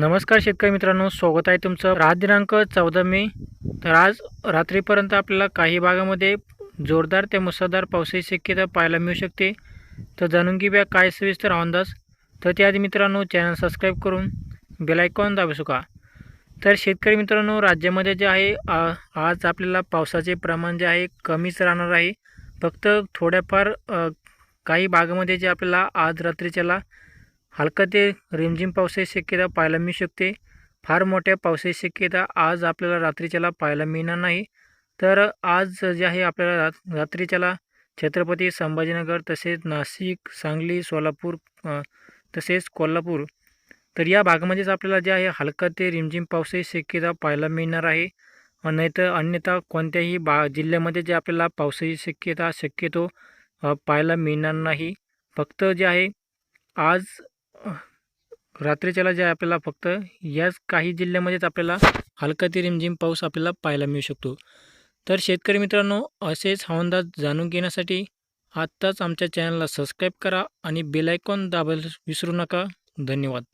नमस्कार शेतकरी मित्रांनो स्वागत आहे तुमचं रात दिनांक चौदा मे. तर आज रात्रीपर्यंत आपल्याला काही भागामध्ये जोरदार ते मुसळधार पावसाची शक्यता पाहायला मिळू शकते. तर जाणून घेऊया काय सविस्तर अंदाज. तर त्याआधी मित्रांनो चॅनल सबस्क्राईब करून बेलायकॉन दाबू शका तर शेतकरी मित्रांनो राज्यामध्ये जे आहे आ- आज आपल्याला पावसाचे प्रमाण जे आहे कमीच राहणार आहे. फक्त थोड्याफार काही भागामध्ये जे आपल्याला आज रात्रीच्याला हलका ते रिमझिम पावसाची शक्यता पाहायला मिळू शकते. फार मोठ्या पावसाची शक्यता आज आपल्याला रात्रीच्याला पाहायला मिळणार नाही. तर आज जे आहे आपल्याला रात रात्रीच्याला छत्रपती संभाजीनगर तसेच नाशिक सांगली सोलापूर तसेच कोल्हापूर तर या भागामध्येच आपल्याला जे आहे हलका ते रिमझिम पावसाची शक्यता पाहायला मिळणार आहे. नाहीतर अन्यथा कोणत्याही बा जिल्ह्यामध्ये जे आपल्याला पावसाची शक्यता शक्यतो पाहायला मिळणार नाही. फक्त जे आहे आज रात्रीच्याला जे आपल्याला फक्त याच काही जिल्ह्यामध्येच आपल्याला हलका ते रिमझिम पाऊस आपल्याला पाहायला मिळू शकतो. तर शेतकरी मित्रांनो असेच हवामान जाणून घेण्यासाठी आत्ताच आमच्या चॅनलला सबस्क्राईब करा आणि बेलायकॉन दाबायला विसरू नका. धन्यवाद.